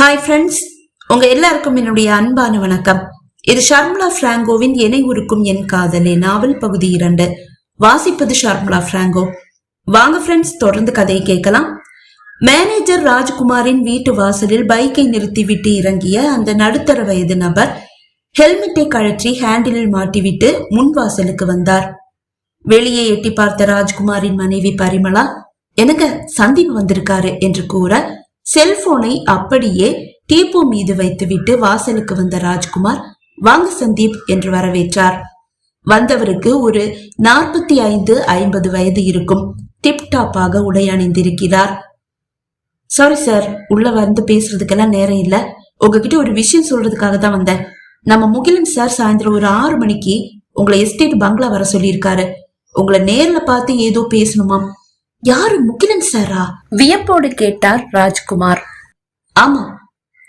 Hi friends உங்க எல்லாருக்கும் என்னுடைய அன்பான வணக்கம். இது ஷர்முலா பிராங்கோவின் எனை உருக்கும் என் காதலே நாவல் பகுதி இரண்டு. வாசிப்பது ஷர்முலா பிராங்கோ. வாங்க ஃப்ரெண்ட்ஸ் தொடர்ந்து கதையை கேட்கலாம். மேனேஜர் ராஜ்குமாரின் வீட்டு வாசலில் பைக்கை நிறுத்திவிட்டு இறங்கிய அந்த நடுத்தர வயது நபர் ஹெல்மெட்டை கழற்றி ஹேண்டிலில் மாட்டிவிட்டு முன் வாசலுக்கு வந்தார். வெளியே எட்டி பார்த்த ராஜ்குமாரின் மனைவி பரிமளா எனக்கு சந்தீப் வந்திருக்காரு என்று கூற செல்போனை அப்படியே டீப்போ மீது வைத்துவிட்டு வாசலுக்கு வந்த ராஜ்குமார் வாங்க சந்தீப் என்று வரவேற்றார். வந்தவருக்கு ஒரு நாற்பத்தி ஐந்து ஐம்பது வயது இருக்கும். டிப்டாப்பாக உடை அணிந்திருக்கிறார். சாரி சார் உள்ள வந்து பேசுறதுக்கெல்லாம் நேரம் இல்ல. உங்ககிட்ட ஒரு விஷயம் சொல்றதுக்காக தான் வந்தேன். நம்ம முகிலன் சார் சாயந்தரம் ஒரு ஆறு மணிக்கு உங்களை எஸ்டேட் பங்களா வர சொல்லியிருக்காரு. உங்களை நேர்ல பார்த்து ஏதோ பேசணுமாம். யாரு முகிலன் சாரா? வியப்போடு கேட்டார் ராஜ்குமார். ஆமா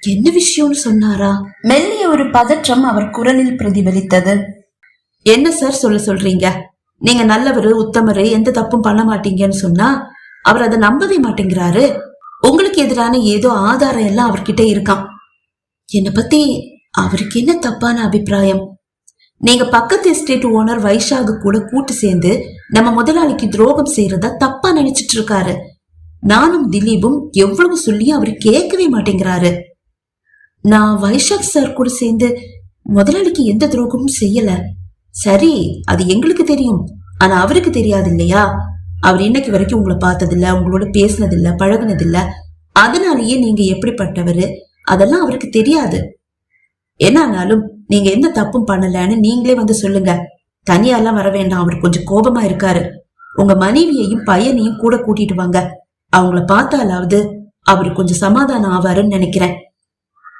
என்ன விஷயம்னு சொன்னாரா? மெல்லிய ஒரு பதற்றம் அவர் குரலில் பிரதிபலித்தது. என்ன சார் சொல்ல சொல்றீங்க? நீங்க நல்லவரு உத்தமரு எந்த தப்பும் பண்ண மாட்டீங்கன்னு சொன்னா அவர் அதை நம்பவே மாட்டேங்கிறாரு. உங்களுக்கு எதிரான ஏதோ ஆதாரம் எல்லாம் அவர்கிட்ட இருக்கான் என்னை பத்தி அவருக்கு என்ன தப்பான அபிப்பிராயம்? நீங்க பக்கத்து எஸ்டேட் ஓனர் வைஷாகு கூட கூட்டு சேர்ந்து நம்ம முதலாளிக்கு துரோகம் செய்யறதா தப்பா நினைச்சிட்டு இருக்காரு. நானும் திலீபும் எவ்வளவு சொல்லியும் அவர் கேட்கவே மாட்டேங்கிறாரு. நான் வைஷாக் சார் கூட சேர்ந்து முதலாளிக்கு எந்த துரோகமும் செய்யல. சரி அது எங்களுக்கு தெரியும். ஆனா அவருக்கு தெரியாது இல்லையா? அவர் இன்னைக்கு வரைக்கும் உங்களை பார்த்ததில்ல உங்களோட பேசினதில்ல பழகுனதில்ல. அதனாலேயே நீங்க எப்படிப்பட்டவரு? அதெல்லாம் அவருக்கு தெரியாது. என்னானாலும் நீங்க எந்த தப்பும் பண்ணலன்னு நீங்களே வந்து சொல்லுங்க. தனியாலாம் வர வேண்டாம் அவர் கொஞ்சம் கோபமா இருக்காரு. உங்க மனைவியையும் பையனையும் கூட கூட்டிட்டு வாங்க. அவங்கள பார்த்தாலாவது அவர் கொஞ்சம் சமாதானம் ஆவாருன்னு நினைக்கிறேன்.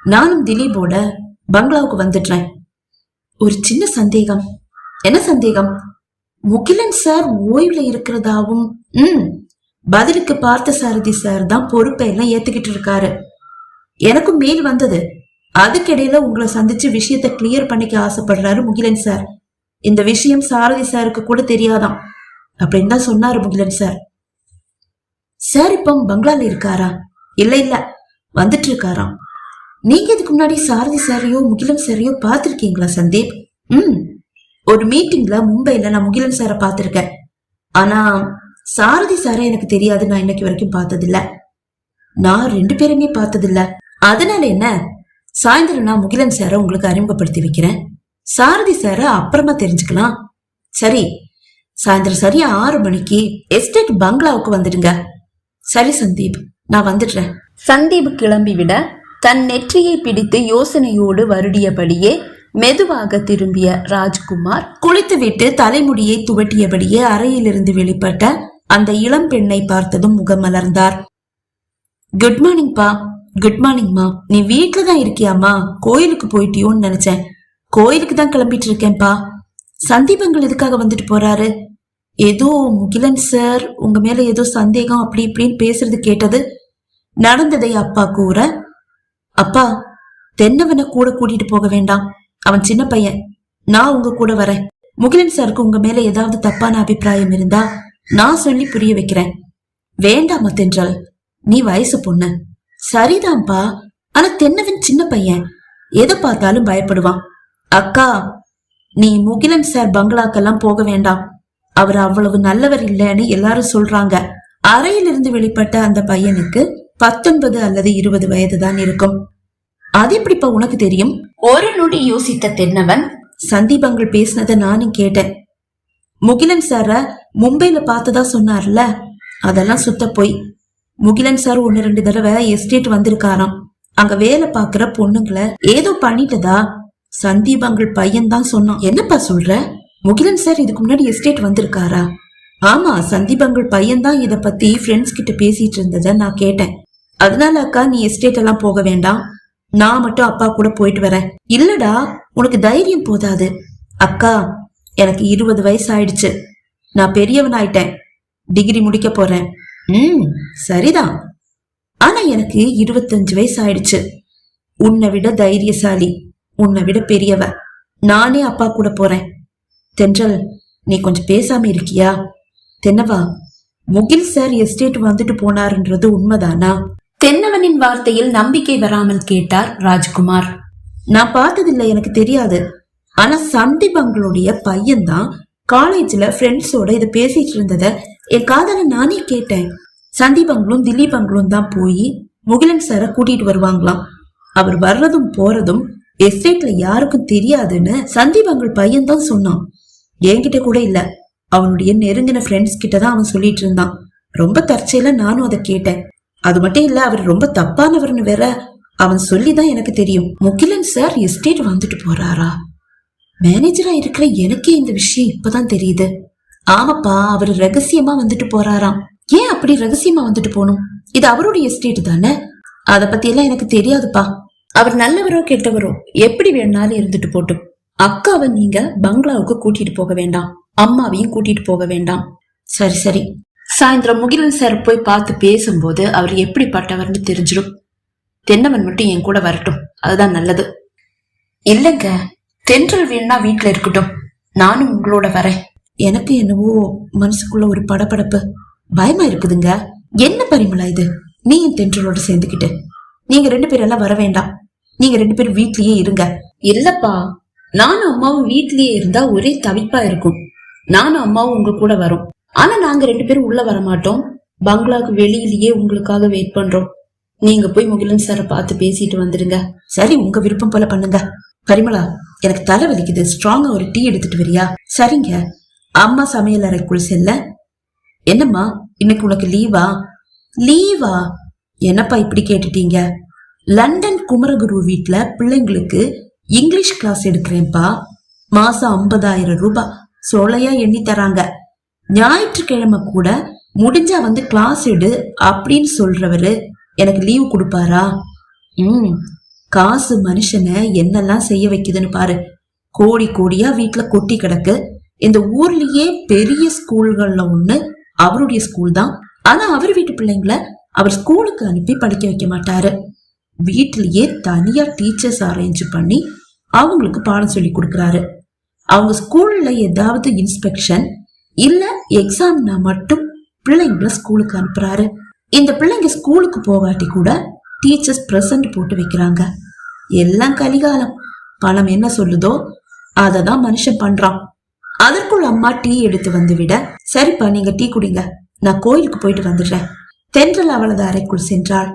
நானும் திலீபோட பங்களாவுக்கு வந்துடுறேன். ஒரு சின்ன சந்தேகம். என்ன சந்தேகம்? முகிலன் சார் ஓய்வுல இருக்கிறதாவும் ம் பதிலுக்கு பார்த்த சாரதி சார் தான் பொறுப்பை எல்லாம் ஏத்துக்கிட்டு இருக்காரு. எனக்கும் மெயில் வந்தது. அதுக்கிடையில உங்களை சந்திச்சு விஷயத்த கிளியர் பண்ணிக்க ஆசைப்படுறாரு முகிலன் சார் இந்த விஷயம் சாரதி சாருக்கு கூட தெரியாதான் அப்படின்னு தான் சொன்னாரு முகிலன் சார் சார் இப்போ பங்களால இருக்காரா? இல்ல இல்ல. வந்துட்டு இருக்காராம். நீங்க இதுக்கு முன்னாடி சாரதி சாரையோ முகிலன் சாரையோ பார்த்திருக்கீங்களா சந்தீப்? ம். ஒரு மீட்டிங்ல மும்பைல நான் முகிலன் சாரை பார்த்திருக்கேன். ஆனா சாரதி சாரை எனக்கு தெரியாது. நான் இன்னைக்கு வரைக்கும் பார்த்ததில்ல. நான் ரெண்டு பேருமே பார்த்ததில்ல. அதனால என்ன? சாயந்தரம் நான் முகிலன் சாரை உங்களுக்கு அறிமுகப்படுத்தி வைக்கிறேன். சாரதி சாரை அப்புறமா தெரிஞ்சுக்கலாம். சரி சாயந்தரம் சரியா ஆறு மணிக்கு எஸ்டேட் பங்களாவுக்கு வந்துடுங்க. சரி சந்தீப் நான் வந்துடுறேன். சந்தீப் கிளம்பிவிட தன் நெற்றியை பிடித்து யோசனையோடு வருடியபடியே மெதுவாக திரும்பிய ராஜ்குமார் குளித்துவிட்டு தலைமுடியை துவட்டியபடியே அறையிலிருந்து வெளிப்பட்ட அந்த இளம் பெண்ணை பார்த்ததும் முகமலர்ந்தார். குட் மார்னிங் பா குட் மார்னிங்மா நீ வீட்டில் தான் இருக்கியாமா கோயிலுக்கு போயிட்டியோன்னு நினைச்சேன். கோயிலுக்கு தான் கிளம்பிட்டு இருக்கேன்ப்பா சந்தீபங்கள் எதுக்காக வந்துட்டு போறாரு? ஏதோ முகிலன் சார் உங்க மேல ஏதோ சந்தேகம் அப்படி இப்படின்னு பேசுறது கேட்டது நடந்ததை அப்பா கூற அப்பா தென்னவனை கூட கூட்டிட்டு போக வேண்டாம். அவன் சின்ன பையன். நான் உங்க கூட வரேன். முகிலன் சாருக்கு உங்க மேல ஏதாவது தப்பான அபிப்பிராயம் இருந்தா நான் சொல்லி புரிய வைக்கிறேன். வேண்டாமா தென்றல் நீ வயசு பொண்ணு. சரிதான்ப்பா ஆனா தென்னவன் சின்ன பையன். எதை பார்த்தாலும் பயப்படுவான். அக்கா நீ முகிலன் சார் பங்களாக்கெல்லாம் போக வேண்டாம். அவர் அவ்வளவு நல்லவர் இல்லைன்னு எல்லாரும் சொல்றாங்க. அறையிலிருந்து வெளிப்பட்ட அந்த பையனுக்கு பத்தொன்பது அல்லது இருபது வயது தான் இருக்கும். அது எப்படிப்பா உனக்கு தெரியும்? ஒரு நொடி யோசித்த தென்னவன் சந்தீபங்கள் பேசினதை நானும் கேட்டேன். முகிலன் சார மும்பைல பார்த்ததா சொன்னார்ல? அதெல்லாம் சுத்த போய். முகிலன் சார் ஒன்னு ரெண்டு தடவை எஸ்டேட் வந்திருக்காராம். அங்க வேலை பாக்குற பொண்ணுங்களை ஏதோ பண்ணிட்டதா? சந்தீபங்கள் பையன் தான் சொன்னான். என்னப்பா சொல்ற? முகிலன் சார் இதுக்கு முன்னாடி எஸ்டேட் வந்திருக்காரா? ஆமா சந்தீபங்கள் பையன் தான் இத பத்தி ஃப்ரெண்ட்ஸ் கிட்ட பேசிட்டு இருந்ததை நான் கேட்டேன். அதனால அக்கா நீ எஸ்டேட் எல்லாம் போக வேண்டாம். நான் மட்டும் அப்பா கூட போயிட்டு வரேன். இல்லடா உனக்கு தைரியம் போதாது. அக்கா எனக்கு இருபது வயசு ஆயிடுச்சு. நான் பெரியவன் ஆயிட்டேன் டிகிரி முடிக்க போறேன். ம். சரிதான். ஆனா எனக்கு இருபத்தஞ்சு வயசு ஆயிடுச்சு உன்னை விட தைரியசாலி உன்னை விட பெரியவ. நானே அப்பா கூட போறேன். தென்றல் நீ கொஞ்சம் பேசாம இருக்கியா? தென்னவா முகில் சார் எஸ்டேட் வந்துட்டு போனாருன்றது உண்மைதானா? தென்னவனின் வார்த்தையில் நம்பிக்கை வராமல் கேட்டார் ராஜ்குமார். நான் பார்த்ததில்லை எனக்கு தெரியாது. ஆனா சந்தீப் அவங்களுடைய பையன்தான் காலேஜ்ல ஃப்ரெண்ட்ஸோட இதை பேசிட்டு இருந்தத என் காதல நானே கேட்டேன். சந்தீப் அங்களும் திலீப் அங்களும் தான் போய் முகிலன் சாரை கூட்டிட்டு வருவாங்களாம். அவர் வர்றதும் போறதும் எஸ்டேட்ல யாருக்கும் தெரியாதுன்னு சந்தீப் பையன்தான் பையன் தான் சொன்னான். என்கிட்ட கூட இல்ல. அவனுடைய நெருங்கின ஃப்ரெண்ட்ஸ் கிட்ட தான் அவன் சொல்லிட்டு இருந்தான். ரொம்ப தற்செயல நானும் அதை கேட்டேன். அது மட்டும் இல்ல அவர் ரொம்ப தப்பானவர்னு வேற அவன் சொல்லிதான் எனக்கு தெரியும். முகிலன் சார் எஸ்டேட் வந்துட்டு போறாரா? மேனேஜரா இருக்கிற எனக்கே இந்த விஷயம் இப்பதான் தெரியுது. ஆமாப்பா அவர் ரகசியமா வந்துட்டு போறாராம். ஏன் அப்படி ரகசியமா வந்துட்டு போகணும்? இது அவருடைய எஸ்டேட் தானே? அத பத்தி எல்லாம் எனக்கு தெரியாதுப்பா. அவர் நல்லவரோ கெட்டவரோ எப்படி வேணாலும் இருந்துட்டு போட்டும். அக்காவை நீங்க பங்களாவுக்கு கூட்டிட்டு போக வேண்டாம். அம்மாவையும் கூட்டிட்டு போக வேண்டாம். சரி சரி. சாயந்தரம் முகிலன் சார் போய் பார்த்து பேசும்போது அவர் எப்படிப்பட்டவர்னு தெரிஞ்சிடும். தென்னவன் மட்டும் என் கூட வரட்டும். அதுதான் நல்லது. இல்லைங்க தென்றல் வேணா வீட்டுல இருக்கட்டும். நானும் உங்களோட வரேன். எனக்கு என்னவோ மனசுக்குள்ள ஒரு படபடப்பு பயமா இருக்குதுங்க. என்ன பரிமளா இது? நீயும் தென்றலோட சேர்ந்துக்கிட்டு. நீங்க ரெண்டு பேரும் எல்லாம் வர வேண்டாம். நீங்க ரெண்டு பேரும் வீட்லயே இருங்க. இல்லப்பா நானும் அம்மாவும் வீட்லயே இருந்தா ஒரே தவிப்பா இருக்கும். நானும் அம்மாவும் உங்க கூட வரோம். ஆனா நாங்க ரெண்டு பேரும் உள்ள வர மாட்டோம் பங்களாக்கு வெளியிலயே உங்களுக்காக வெயிட் பண்றோம். நீங்க போய் முகிலன் சாரை பார்த்து பேசிட்டு வந்துடுங்க. சரி உங்க விருப்பம் போல பண்ணுங்க. பரிமளா எனக்கு தலை வலிக்குது. ஸ்ட்ராங்கா ஒரு டீ எடுத்துட்டு வரியா? சரிங்க. அம்மா சமையல் அறைக்குள் செல்ல என்னம்மா இன்னைக்கு உனக்கு லீவா லீவா என்னப்பா இப்படி கேட்டுட்டீங்க? லண்டன் குமரகுரு வீட்டுல பிள்ளைங்களுக்கு இங்கிலீஷ் கிளாஸ் எடுக்கிறேன்ப்பா. மாசம் ஐம்பதாயிரம் ரூபாய் சோலையா எண்ணி தராங்க. ஞாயிற்றுக்கிழமை கூட முடிஞ்சா வந்து கிளாஸ் எடு அப்படின்னு சொல்றவரு எனக்கு லீவு கொடுப்பாரா? ம் காசு மனுஷனை என்னெல்லாம் செய்ய வைக்குதுன்னு பாரு. கோடி கோடியா வீட்டுல கொட்டி கிடக்கு. இந்த ஊர்லயே பெரிய ஸ்கூல்கள்ல ஒண்ணு அவருடைய ஸ்கூல் தான். ஆனா அவர் வீட்டு பிள்ளைங்கள அவர் ஸ்கூலுக்கு அனுப்பி படிக்க வைக்க மாட்டாரு. வீட்டிலேயே தனியா டீச்சர்ஸ் அரேஞ்ச் பண்ணி அவங்களுக்கு பாடம் சொல்லி கொடுக்குறாரு. அவங்க ஸ்கூல்ல ஏதாவது இன்ஸ்பெக்ஷன் இல்ல எக்ஸாம்னா மட்டும் பிள்ளைங்கள ஸ்கூலுக்கு அனுப்புறாரு. இந்த பிள்ளைங்க ஸ்கூலுக்கு போகாட்டி கூட டீச்சர்ஸ் பிரசன்ட் போட்டு வைக்கிறாங்க. எல்லாம் கலிகாலம். பணம் என்ன சொல்லுதோ அதை தான் மனுஷன் பண்றான். அதற்குள் அம்மா டீ எடுத்து வந்து விட சரிப்பா நீங்க டீ குடிங்க. நான் கோயிலுக்கு போயிட்டு வந்துடுறேன். தென்றல் அவளது அறைக்குள் சென்றாள்.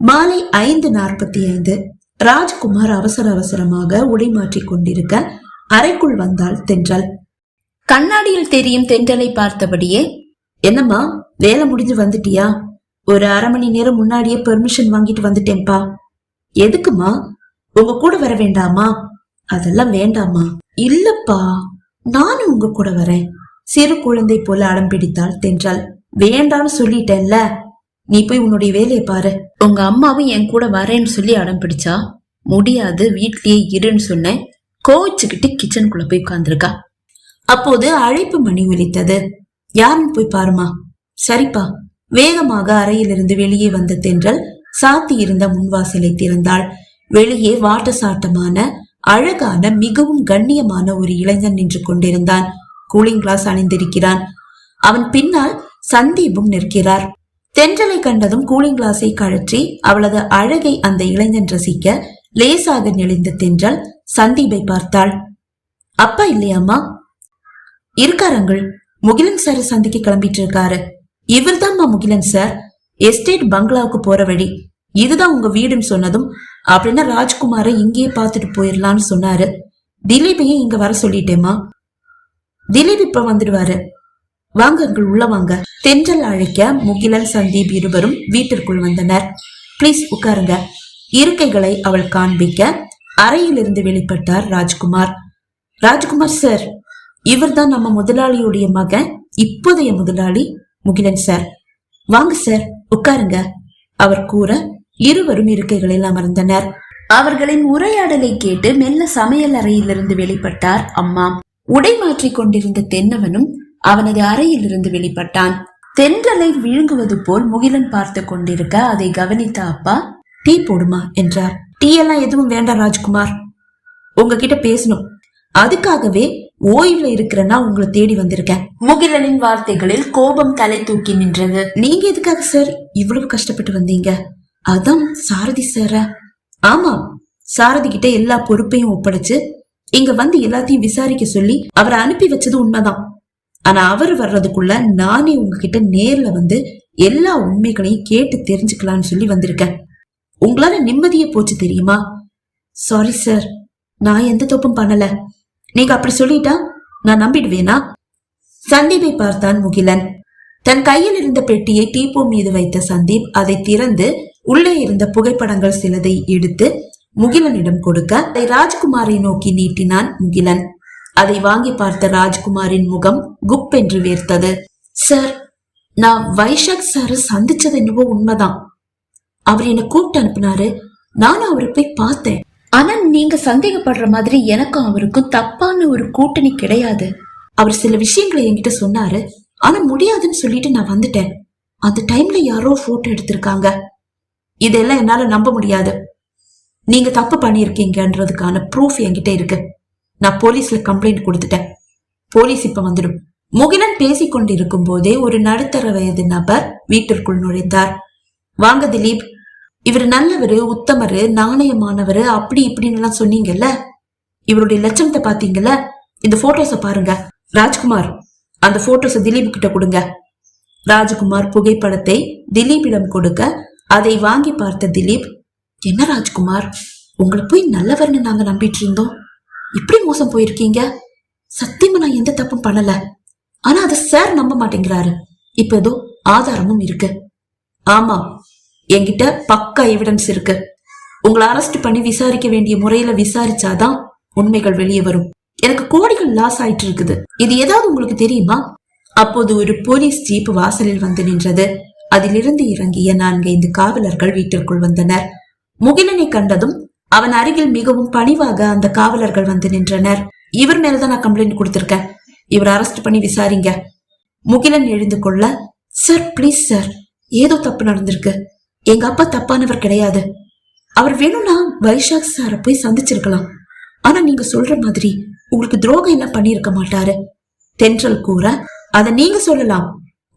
மாலை ஐந்து நாற்பத்தி ஐந்து ராஜ்குமார் அவசர அவசரமாக உடை மாற்றிக் கொண்டிருக்க அறைக்குள் வந்தாள் தென்றல். கண்ணாடியில் தெரியும் தென்றலை பார்த்தபடியே என்னம்மா வேலை முடிஞ்சு வந்துட்டியா? ஒரு அரை மணி நேரம் முன்னாடியே பெர்மிஷன் வாங்கிட்டு வந்துட்டேன்பா எதுக்குமா உங்க கூட வர வேண்டாமா? அதெல்லாம் வேண்டாமா இல்லப்பா. நானும் உங்க கூட வரேன். சிறு குழந்தை போல அடம் பிடித்தாள் தென்றாள். வேண்டான்னு சொல்லிட்டேன்ல. நீ போய் உன்னுடைய வேலையை பாரு. உங்க அம்மாவும் என் கூட வரேன்னு சொல்லி அடம் பிடிச்சா? முடியாது வீட்லயே இருன்னு சொன்னேன். கோவிச்சுக்கிட்டு கிச்சனுக்குள்ள போய் உட்கார்ந்துருக்கா. அப்போது அழைப்பு மணி ஒலித்தது. யாருன்னு போய் பாருமா. சரிப்பா. வேகமாக அறையிலிருந்து வெளியே வந்த தென்றல் சாத்தி இருந்த முன்வாசலை திறந்தாள். வெளியே வாட்ட சாட்டமான அழகான மிகவும் கண்ணியமான ஒரு இளைஞன் நின்று கொண்டிருந்தான். கூலிங் கிளாஸ் அணிந்திருக்கிறான். அவன் பின்னால் சந்தீபும் நிற்கிறார். தென்றலை கண்டதும் கூலிங் கிளாஸை கழற்றி அவளது அழகை அந்த இளைஞன் ரசிக்க லேசாக நெளிந்த தென்றல் சந்தீபை பார்த்தாள். அப்பா இல்லையாமா இருக்காரங்கள் முகிலன் சார் சந்திக்க கிளம்பிட்டு இருக்காரு இவர்தாம்மா முகிலன் சார் எஸ்டேட் பங்களாவுக்கு போற வழி. இதுதான் உங்க வீடுன்னு சொன்னதும் அப்படின்னா ராஜ்குமாரை இங்கேயே பார்த்துட்டு போயிடலான்னு சொன்னாரு. திலீபையும் இங்க வர சொல்லிட்டேமா திலீப் இப்ப வந்துடுவாரு. வாங்க அங்கிள் உள்ள வாங்க. தென்றல் அழைக்க முகிலன் சந்தீப் இருவரும் வீட்டிற்குள் வந்தனர். ப்ளீஸ் உட்காருங்க. இருக்கைகளை அவள் காண்பிக்க அறையிலிருந்து வெளிப்பட்டார் ராஜ்குமார். ராஜ்குமார் சார் இவர்தான் நம்ம முதலாளியுடைய மகன் இப்போதைய முதலாளி முகிலன் சார் வாங்க சார் உட்காருங்க. அவர் கூற இருவரும் இருக்கைகளில் அமர்ந்தனர். அவர்களின் உரையாடலை கேட்டு மெல்ல சமையல் அறையிலிருந்து வெளிப்பட்டார் அம்மா. உடை மாற்றிக் கொண்டிருந்த தென்னவனும் அவனது அறையிலிருந்து வெளிப்பட்டான். தென்றலை விழுங்குவது போல் முகிலன் பார்த்து கொண்டிருக்க அதை கவனித்த அப்பா டீ போடுமா? என்றார். டீ எல்லாம் எதுவும் வேண்டாம் ராஜ்குமார். உங்ககிட்ட பேசணும். அதுக்காகவே ஓய்வுல இருக்கிறேன்னா உங்களை தேடி வந்திருக்கேன். முகிலனின் வார்த்தைகளில் கோபம் தலை தூக்கி நின்றது. நீங்க எதுக்காக சார் இவ்வளவு கஷ்டப்பட்டு வந்தீங்க? அதான் சாரதி சார ஆமாம் சாரதி கிட்ட எல்லா பொறுப்பையும் ஒப்படைச்சு இங்க வந்து எல்லாத்தையும் விசாரிக்க சொல்லி அவரை அனுப்பி வச்சது உண்மைதான். ஆனா அவர் வர்றதுக்குள்ள நானே உங்ககிட்ட நேர்ல வந்து எல்லா உண்மைகளையும் கேட்டு தெரிஞ்சுக்கலாம்னு சொல்லி வந்திருக்கேன். உங்களால நிம்மதியே போச்சு தெரியுமா? சாரி சார் நான் எந்த தப்பும் பண்ணல. நீங்க அப்படி சொல்லிட்டா நான் நம்பிடுவேனா? சந்தீபை பார்த்தான் முகிலன். தன் கையில் இருந்த பெட்டியை டீப்போ மீது வைத்த சந்தீப் அதை திறந்து உள்ளே இருந்த புகைப்படங்கள் சிலதை எடுத்து முகிலனிடம் கொடுக்க அதை ராஜ்குமாரை நோக்கி நீட்டினான் முகிலன். அதை வாங்கி பார்த்த ராஜ்குமாரின் முகம் குப் என்று வேர்த்தது. சார் நான் வைஷாக் சார சந்திச்சது என்னவோ உண்மைதான். அவர் என்ன கூப்பிட்டு அனுப்புனாரு. நானும் அவரை போய் பார்த்தேன். ஆனா நீங்க சந்தேகப்படுற மாதிரி எனக்கும் அவருக்கும் தப்பான ஒரு கூட்டணி கிடையாது. அவர் சில விஷயங்களை என்கிட்ட சொன்னாரு. ஆனா முடியாதுன்னு சொல்லிட்டு நான் வந்துட்டேன். அந்த டைம்ல யாரோ போட்டோ எடுத்திருக்காங்க. இதெல்லாம் என்னால நம்ப முடியாது. நீங்க தப்பு பண்ணியிருக்கீங்கன்றதுக்கான ப்ரூஃப் என்கிட்ட இருக்கு. நான் போலீஸ்ல கம்ப்ளைண்ட் கொடுத்துட்டேன். போலீஸ் இப்ப வந்துடும். முகிலன் பேசிக் கொண்டிருக்கும் போதே ஒரு நடுத்தர வயது நபர் வீட்டிற்குள் நுழைந்தார். வாங்க திலீப் இவர் நல்லவரு உத்தமரு நாணயமானவரு அப்படி இப்படின்னு எல்லாம் சொன்னீங்கல்ல? இவருடைய லட்சணத்தை பாத்தீங்கல்ல இந்த போட்டோஸ பாருங்க. ராஜ்குமார் அந்த போட்டோஸ திலீப் கிட்ட கொடுங்க. ராஜ்குமார் புகைப்படத்தை திலீப்பிடம் கொடுக்க அதை வாங்கி பார்த்த திலீப் என்ன ராஜ்குமார் உங்களை போய் நல்லவர்னு நாங்க நம்பிட்டு இருந்தோம் இப்படி மோசம் போயிருக்கீங்க. சத்தியமா நான் எந்த தப்பும் பண்ணல. ஆனா அதை சார் நம்ப மாட்டேங்கிறாரு. இப்ப ஏதோ ஆதாரமும் இருக்கு. ஆமா என்கிட்ட பக்கா எவிடன்ஸ் இருக்கு. உங்களை அரெஸ்ட் பண்ணி விசாரிக்க வேண்டிய முறையில விசாரிச்சாதான் உண்மைகள் வெளியே வரும். எனக்கு கோடிகள் லாஸ் ஆயிட்டு இருக்குது இது ஏதாவது உங்களுக்கு தெரியுமா? அப்போது ஒரு போலீஸ் ஜீப் வாசலில் வந்து நின்றது. அதிலிருந்து இறங்கிய நான்கைந்து காவலர்கள் வீட்டிற்குள் வந்தனர். முகிலனை கண்டதும் அவன் அருகில் மிகவும் பணிவாக அந்த காவலர்கள் வந்து நின்றனர். இவர் மேலதான் நான் கம்ப்ளைண்ட் கொடுத்திருக்கேன். இவர் அரெஸ்ட் பண்ணி விசாரிங்க. முகிலன் எழுந்து கொள்ள சார் ப்ளீஸ் சார் ஏதோ தப்பு நடந்திருக்கு. எங்க அப்பா தப்பானவர் கிடையாது. அவர் வேணும்னா வைஷாக் சார போய் சந்திச்சிருக்கலாம். ஆனா நீங்க சொல்ற மாதிரி உங்களுக்கு துரோகம் எல்லாம் பண்ணியிருக்க மாட்டாரு. தென்றல் கூற அதை நீங்க சொல்லலாம்.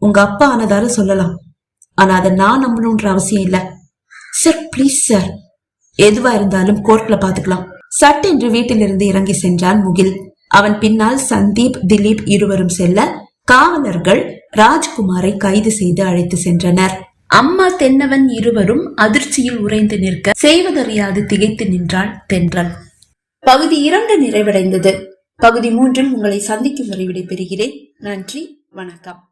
உங்க அப்பா ஆனதால சொல்லலாம். ஆனா அதை நான் நம்பணும்ன்ற அவசியம் இல்ல. சார் ப்ளீஸ் சார் எதுவா இருந்தாலும் கோர்ட்ல பாத்துக்கலாம். சட்டென்று வீட்டிலிருந்து இறங்கி சென்றான் முகில். அவன் பின்னால் சந்தீப் திலீப் இருவரும் செல்ல காவலர்கள் ராஜ்குமாரை கைது செய்து அழைத்து சென்றனர். அம்மா தென்னவன் இருவரும் அதிர்ச்சியில் உறைந்து நிற்க செய்வதறியாது திகைத்து நின்றாள் தென்றல். பகுதி இரண்டு நிறைவடைந்தது. பகுதி மூன்றில் உங்களை சந்திக்கும் வரை விடைபெறுகிறேன். நன்றி வணக்கம்.